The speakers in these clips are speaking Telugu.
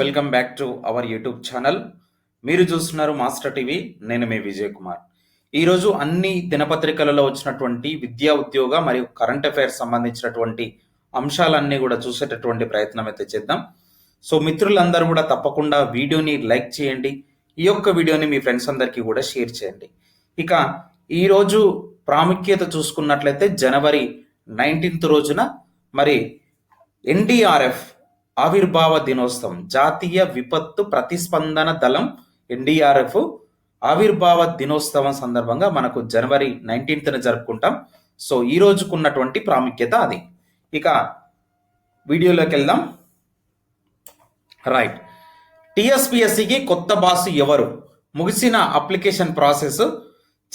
Welcome back to our YouTube channel మీరు చూస్తున్నారు మాస్టర్ టీవీ నేను మీ విజయ్ కుమార్. ఈరోజు అన్ని దినపత్రికలలో వచ్చినటువంటి విద్యా ఉద్యోగ మరియు కరెంట్ అఫైర్స్ సంబంధించినటువంటి అంశాలన్నీ కూడా చూసేటటువంటి ప్రయత్నం అయితే చేద్దాం. సో మిత్రులందరూ కూడా తప్పకుండా వీడియోని లైక్ చేయండి. ఈ యొక్క వీడియోని మీ ఫ్రెండ్స్ అందరికీ కూడా షేర్ చేయండి. ఇక ఈరోజు ప్రాముఖ్యత చూసుకున్నట్లయితే జనవరి నైన్టీన్త్ రోజున మరి ఎన్డీఆర్ఎఫ్ ఆవిర్భావ దినోత్సవం జాతీయ విపత్తు ప్రతిస్పందన దళం ఎన్డీఆర్ఎఫ్ ఆవిర్భావ దినోత్సవం సందర్భంగా మనకు జనవరి నైన్టీన్త్న జరుపుకుంటాం. సో ఈ రోజుకున్నటువంటి ప్రాముఖ్యత అది. ఇక వీడియోలోకి వెళ్దాం. రైట్. టిఎస్పిఎస్సికి కొత్త బాస్ ఎవరు? ముగిసిన అప్లికేషన్ ప్రాసెస్.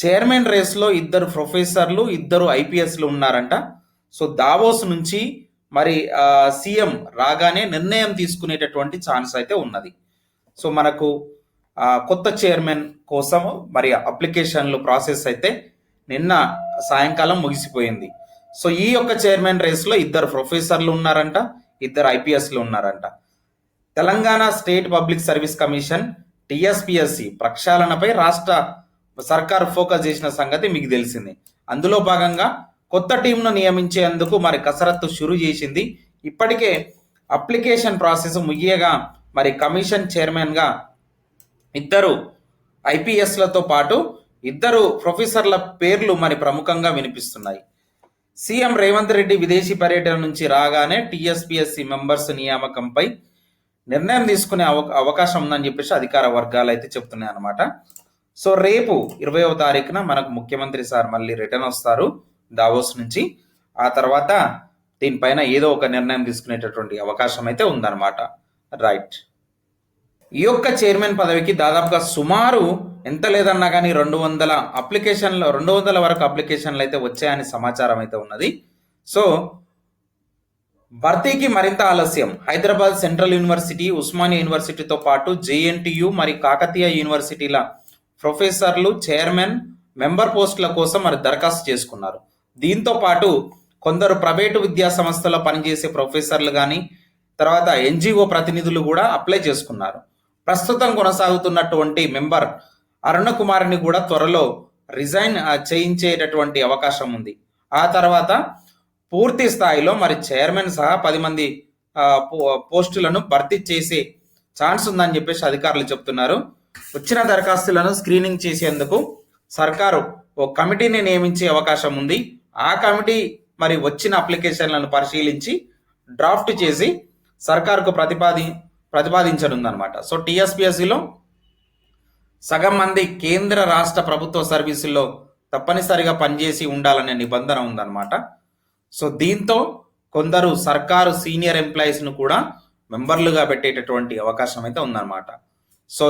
చైర్మన్ రేస్లో ఇద్దరు ప్రొఫెసర్లు ఇద్దరు ఐపీఎస్లు ఉన్నారంట. సో దావోస్ నుంచి మరి సీఎం రాగానే నిర్ణయం తీసుకునేటటువంటి ఛాన్స్ అయితే ఉన్నది. సో మనకు కొత్త చైర్మన్ కోసం మరి అప్లికేషన్లు ప్రాసెస్ అయితే నిన్న సాయంకాలం ముగిసిపోయింది. సో ఈ యొక్క చైర్మన్ రేస్లో ఇద్దరు ప్రొఫెసర్లు ఉన్నారంట ఇద్దరు ఐపీఎస్లు ఉన్నారంట. Telangana state public service commission TSPSC ప్రక్షాళనపై రాష్ట్ర సర్కార్ ఫోకస్ చేసిన సంగతి మీకు తెలిసింది. అందులో భాగంగా కొత్త టీంను నియమించేందుకు మరి కసరత్తు షురు చేసింది. ఇప్పటికే అప్లికేషన్ ప్రాసెస్ ముగియగా మరి కమిషన్ చైర్మన్గా ఇద్దరు ఐపీఎస్లతో పాటు ఇద్దరు ప్రొఫెసర్ల పేర్లు మరి ప్రముఖంగా వినిపిస్తున్నాయి. సీఎం రేవంత్ రెడ్డి విదేశీ పర్యటన నుంచి రాగానే టీఎస్పీఎస్సీ మెంబర్స్ నియామకంపై నిర్ణయం తీసుకునే అవ అవకాశం ఉందని చెప్పేసి అధికార వర్గాలు అయితే చెప్తున్నాయి అనమాట సో రేపు ఇరవైవ తారీఖున మనకు ముఖ్యమంత్రి సార్ మళ్ళీ రిటర్న్ వస్తారు. దావోస్ నుంచి. ఆ తర్వాత దీనిపైన ఏదో ఒక నిర్ణయం తీసుకునేటటువంటి అవకాశం అయితే ఉందన్నమాట. రైట్ ఈ యొక్క చైర్మన్ పదవికి దాదాపుగా సుమారు ఎంత లేదన్నా కానీ రెండు వందల అప్లికేషన్లు రెండు వందల వరకు అప్లికేషన్లు అయితే వచ్చాయని సమాచారం అయితే ఉన్నది. సో భర్తీకి మరింత ఆలస్యం. హైదరాబాద్ సెంట్రల్ యూనివర్సిటీ ఉస్మానియా యూనివర్సిటీతో పాటు జేఎన్టీయు మరి కాకతీయ యూనివర్సిటీల ప్రొఫెసర్లు చైర్మన్ మెంబర్ పోస్టుల కోసం మరి దరఖాస్తు చేసుకున్నారు. దీంతో పాటు కొందరు ప్రైవేటు విద్యా సంస్థలో పనిచేసే ప్రొఫెసర్లు కానీ తర్వాత ఎన్జిఓ ప్రతినిధులు కూడా అప్లై చేసుకున్నారు. ప్రస్తుతం కొనసాగుతున్నటువంటి మెంబర్ అరుణ కుమార్ని కూడా త్వరలో రిజైన్ చేయించేటటువంటి అవకాశం ఉంది. ఆ తర్వాత పూర్తి స్థాయిలో మరి చైర్మన్ సహా పది మంది పో- పోస్టులను భర్తీ చేసే ఛాన్స్ ఉందని చెప్పేసి అధికారులు చెప్తున్నారు. వచ్చిన దరఖాస్తులను స్క్రీనింగ్ చేసేందుకు సర్కారు ఓ కమిటీని నియమించే అవకాశం ఉంది. ఆ కమిటీ మరి వచ్చిన అప్లికేషన్లను పరిశీలించి డ్రాఫ్ట్ చేసి సర్కారుకు ప్రతిపాది ప్రతిపాదించనుందనమాట సో టీఎస్పిఎస్సిలో సగం మంది కేంద్ర రాష్ట్ర ప్రభుత్వ సర్వీసుల్లో తప్పనిసరిగా పనిచేసి ఉండాలనే నిబంధన ఉందన్నమాట. సో దీంతో కొందరు సర్కారు సీనియర్ ఎంప్లాయీస్ను కూడా మెంబర్లుగా పెట్టేటటువంటి అవకాశం అయితే ఉందన్నమాట. సో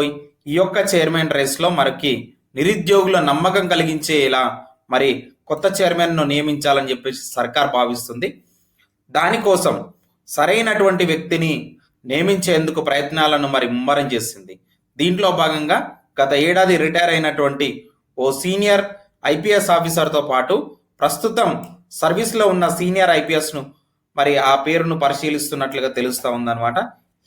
ఈ యొక్క చైర్మన్ రేస్లో మనకి నిరుద్యోగుల నమ్మకం కలిగించేలా మరి కొత్త చైర్మన్ను నియమించాలని చెప్పేసి సర్కార్ భావిస్తుంది. దానికోసం సరైనటువంటి వ్యక్తిని నియమించేందుకు ప్రయత్నాలను మరి ముమ్మరం చేసింది. దీంట్లో భాగంగా గత ఏడాది రిటైర్ అయినటువంటి ఓ సీనియర్ ఐపీఎస్ ఆఫీసర్తో పాటు ప్రస్తుతం సర్వీస్లో ఉన్న సీనియర్ ఐపీఎస్ను మరి ఆ పేరును పరిశీలిస్తున్నట్లుగా తెలుస్తూ ఉందన్నమాట.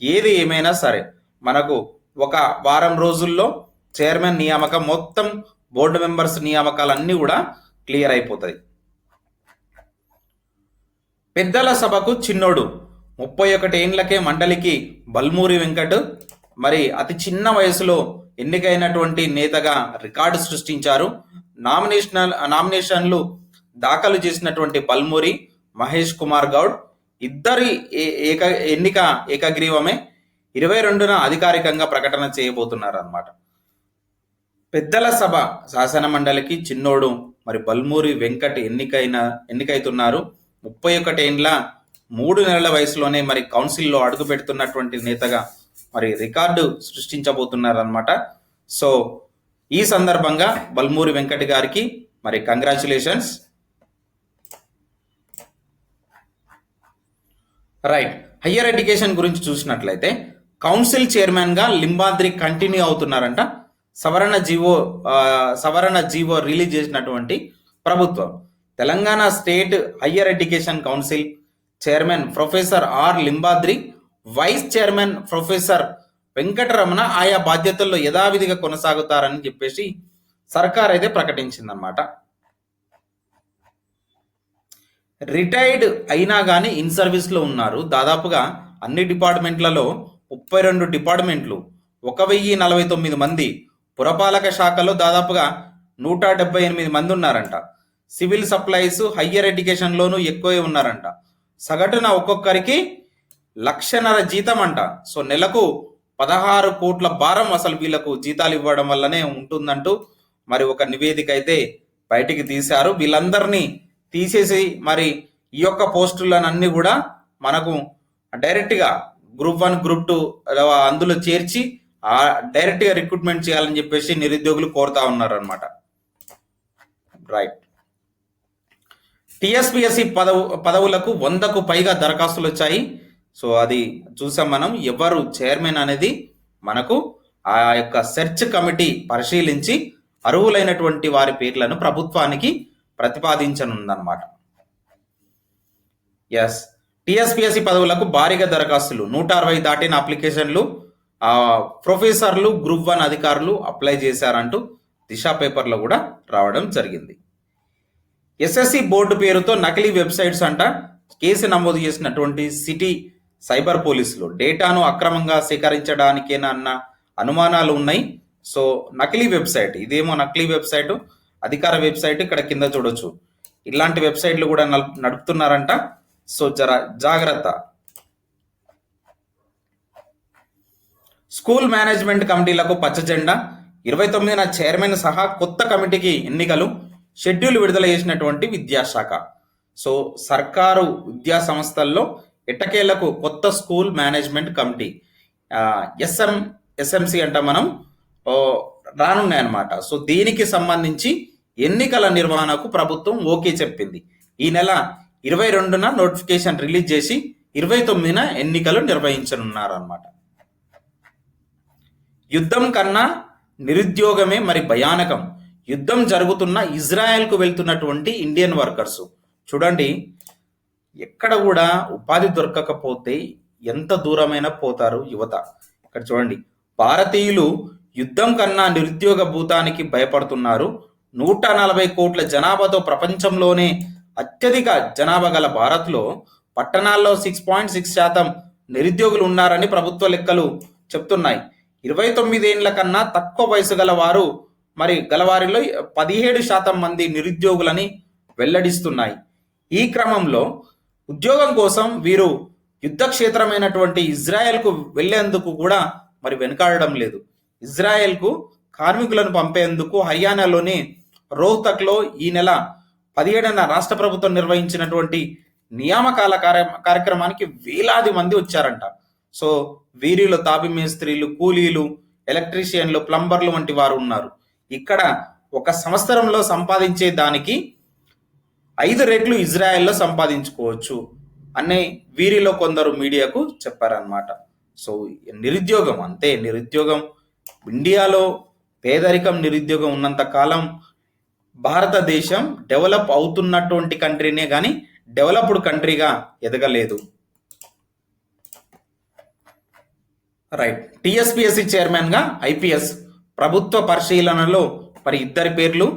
ఏది ఏమైనా సరే మనకు ఒక వారం రోజుల్లో చైర్మన్ నియామకం మొత్తం బోర్డు మెంబర్స్ నియామకాలన్నీ కూడా క్లియర్ అయిపోతుంది. పెద్దల సభకు చిన్నోడు. ముప్పై ఒకటి ఏండ్లకే మండలికి బల్మూరి వెంకట్. మరి అతి చిన్న వయసులో ఎన్నికైనటువంటి నేతగా రికార్డు సృష్టించారు. నామినేషనల్ నామినేషన్లు దాఖలు చేసినటువంటి బల్మూరి మహేష్ కుమార్ గౌడ్ ఇద్దరి ఏ- ఏక ఎన్నిక ఏకగ్రీవమే ఇరవై రెండున అధికారికంగా ప్రకటన చేయబోతున్నారు అన్నమాట పెద్దల సభ శాసన మండలికి చిన్నోడు మరి బల్మూరి వెంకట్ ఎన్నికైన ఎన్నికైతున్నారు? ముప్పై ఒకటేండ్ల మూడు నెలల వయసులోనే మరి కౌన్సిల్లో అడుగు పెడుతున్నటువంటి నేతగా మరి రికార్డు సృష్టించబోతున్నారు అనమాట సో ఈ సందర్భంగా బల్మూరి వెంకట్ గారికి మరి కంగ్రాచులేషన్స్. రైట్. హయ్యర్ ఎడ్యుకేషన్ గురించి చూసినట్లయితే కౌన్సిల్ చైర్మన్గా లింబాద్రి కంటిన్యూ అవుతున్నారంట. సవరణ జీవో సవరణ జీవో రిలీజ్ చేసినటువంటి ప్రభుత్వం. Telangana state higher education council chairman professor R Limbadri vice chairman professor Venkataramana ఆయా బాధ్యతల్లో యథావిధిగా కొనసాగుతారని చెప్పేసి సర్కార్ అయితే ప్రకటించిందనమాట రిటైర్డ్ అయినా కానీ ఇన్ సర్వీస్లో ఉన్నారు. దాదాపుగా అన్ని డిపార్ట్మెంట్లలో ముప్పై రెండు డిపార్ట్మెంట్లు ఒక వెయ్యి నలభై తొమ్మిది మంది పురపాలక శాఖలో దాదాపుగా నూట డెబ్బై ఎనిమిది మంది ఉన్నారంట. సివిల్ సప్లైస్ హయ్యర్ ఎడ్యుకేషన్లోనూ ఎక్కువే ఉన్నారంట. సగటున ఒక్కొక్కరికి లక్షన్నర జీతం అంట సో నెలకు పదహారు కోట్ల భారం అసలు వీళ్ళకు జీతాలు ఇవ్వడం వల్లనే ఉంటుందంటూ మరి ఒక నివేదిక అయితే బయటికి తీశారు. వీళ్ళందరినీ తీసేసి మరి ఈ యొక్క పోస్టులనన్నీ కూడా మనకు డైరెక్ట్గా గ్రూప్ వన్ గ్రూప్ టూ అందులో చేర్చి ఆ డైరెక్ట్గా రిక్రూట్మెంట్ చేయాలని చెప్పేసి నిరుద్యోగులు కోరుతా ఉన్నారు అనమాట రైట్ టిఎస్పిఎస్సి పదవు పదవులకు వందకు పైగా దరఖాస్తులు వచ్చాయి. సో అది చూసాం మనం. ఎవరు చైర్మన్ అనేది మనకు ఆ యొక్క సెర్చ్ కమిటీ పరిశీలించి అర్హులైనటువంటి వారి పేర్లను ప్రభుత్వానికి ప్రతిపాదించనుందన్నమాట. ఎస్ టిఎస్పిఎస్సి పదవులకు భారీగా దరఖాస్తులు. నూట అరవై దాటిన అప్లికేషన్లు ప్రొఫెసర్లు గ్రూప్ వన్ అధికారులు అప్లై చేశారంటూ దిశా పేపర్లో కూడా రావడం జరిగింది. ఎస్ఎస్సి బోర్డు పేరుతో నకిలీ వెబ్సైట్స్ అంట కేసు నమోదు చేసినటువంటి సిటీ సైబర్ పోలీసులు. డేటాను అక్రమంగా సేకరించడానికేనా అన్న అనుమానాలు ఉన్నాయి. సో నకిలీ వెబ్సైట్ ఇదేమో నకిలీ వెబ్సైట్ అధికార వెబ్సైట్ ఇక్కడ కింద చూడొచ్చు. ఇలాంటి వెబ్సైట్లు కూడా నడుపుతున్నారంట. సో జర జాగ్రత్త. స్కూల్ మేనేజ్మెంట్ కమిటీలకు పచ్చ జెండా. ఇరవై తొమ్మిదిన చైర్మన్ సహా కొత్త కమిటీకి ఎన్నికలు. షెడ్యూల్ విడుదల చేసినటువంటి విద్యాశాఖ. సో సర్కారు విద్యా సంస్థల్లో ఎట్టకేలకు కొత్త school management committee. SM SMC అంట మనం రానున్నాయి అనమాట సో దీనికి సంబంధించి ఎన్నికల నిర్వహణకు ప్రభుత్వం ఓకే చెప్పింది. ఈ నెల ఇరవై రెండున నోటిఫికేషన్ రిలీజ్ చేసి ఇరవై తొమ్మిదిన ఎన్నికలు నిర్వహించనున్నారన్నమాట. యుద్ధం కన్నా నిరుద్యోగమే మరి భయానకం. యుద్ధం జరుగుతున్న ఇజ్రాయెల్కు వెళ్తున్నటువంటి ఇండియన్ వర్కర్స్. చూడండి ఎక్కడ కూడా ఉపాధి దొరకకపోతే ఎంత దూరమైనా పోతారు యువత. ఇక్కడ చూడండి భారతీయులు యుద్ధం కన్నా నిరుద్యోగ భూతానికి భయపడుతున్నారు. నూట నలభై కోట్ల జనాభాతో ప్రపంచంలోనే అత్యధిక జనాభా గల భారత్లో పట్టణాల్లో సిక్స్ పాయింట్ సిక్స్ శాతం నిరుద్యోగులు ఉన్నారని ప్రభుత్వ లెక్కలు చెప్తున్నాయి. ఇరవై తొమ్మిదేండ్ల కన్నా తక్కువ వయసు గలవారు మరి గలవారిలో పదిహేడు శాతం మంది నిరుద్యోగులని వెల్లడిస్తున్నాయి. ఈ క్రమంలో ఉద్యోగం కోసం వీరు యుద్ధక్షేత్రమైనటువంటి ఇజ్రాయెల్కు వెళ్ళేందుకు కూడా మరి వెనుకాడడం లేదు. ఇజ్రాయెల్కు కార్మికులను పంపేందుకు హర్యానాలోని రోహ్తక్లో ఈ నెల పదిహేడున రాష్ట్ర ప్రభుత్వం నిర్వహించినటువంటి నియామకాల కార్య కార్యక్రమానికి వేలాది మంది వచ్చారంట. సో వీరిలో తాపి మేస్త్రీలు కూలీలు ఎలక్ట్రీషియన్లు ప్లంబర్లు వంటి వారు ఉన్నారు. ఇక్కడ ఒక సంవత్సరంలో సంపాదించే దానికి ఐదు రెట్లు ఇజ్రాయెల్లో సంపాదించుకోవచ్చు అనే వీరిలో కొందరు మీడియాకు చెప్పారనమాట సో నిరుద్యోగం అంతే నిరుద్యోగం. ఇండియాలో పేదరికం నిరుద్యోగం ఉన్నంత కాలం భారతదేశం డెవలప్ అవుతున్నటువంటి కంట్రీనే కానీ డెవలప్డ్ కంట్రీగా ఎదగలేదు. రైట్ టిఎస్పిఎస్సి చైర్మన్గా ఐపీఎస్ ప్రభుత్వ పరిశీలనలో మరి ఇద్దరి పేర్లు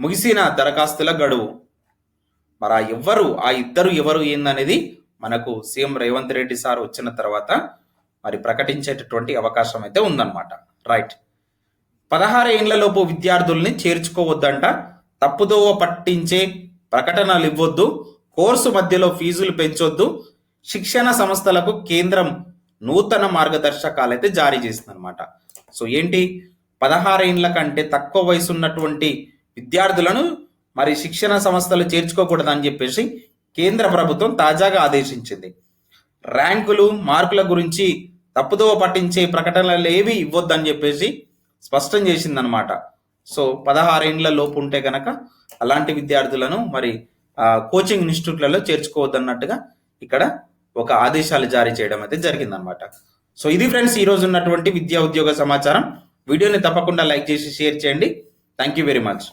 ముగిసిన దరఖాస్తుల గడువు. మరి ఆ ఎవ్వరు ఆ ఇద్దరు ఎవరు ఏందనేది మనకు సీఎం రేవంత్ రెడ్డి సార్ వచ్చిన తర్వాత మరి ప్రకటించేటటువంటి అవకాశం అయితే ఉందన్నమాట. రైట్ పదహారు ఏండ్లలోపు విద్యార్థుల్ని చేర్చుకోవద్దంట తప్పుదోవ పట్టించే ప్రకటనలు ఇవ్వొద్దు కోర్సు మధ్యలో ఫీజులు పెంచొద్దు శిక్షణ సంస్థలకు కేంద్రం నూతన మార్గదర్శకాలు అయితే జారీ చేసిందనమాట సో ఏంటి? పదహారేండ్ల కంటే తక్కువ వయసు ఉన్నటువంటి విద్యార్థులను మరి శిక్షణ సంస్థలు చేర్చుకోకూడదని చెప్పేసి కేంద్ర ప్రభుత్వం తాజాగా ఆదేశించింది. ర్యాంకులు మార్కుల గురించి తప్పుదోవ పట్టించే ప్రకటనలు ఏవి ఇవ్వద్దని చెప్పేసి స్పష్టం చేసిందనమాట సో పదహారేండ్ల లోపు ఉంటే గనక అలాంటి విద్యార్థులను మరి కోచింగ్ ఇన్స్టిట్యూట్లలో చేర్చుకోవద్దన్నట్టుగా ఇక్కడ ఒక ఆదేశాలు జారీ చేయడం అయితే జరిగిందనమాట సో ఇది ఫ్రెండ్స్ ఈ రోజు ఉన్నటువంటి విద్యా ఉద్యోగ సమాచారం. వీడియోని తప్పకుండా లైక్ చేసి షేర్ చేయండి. Thank you very much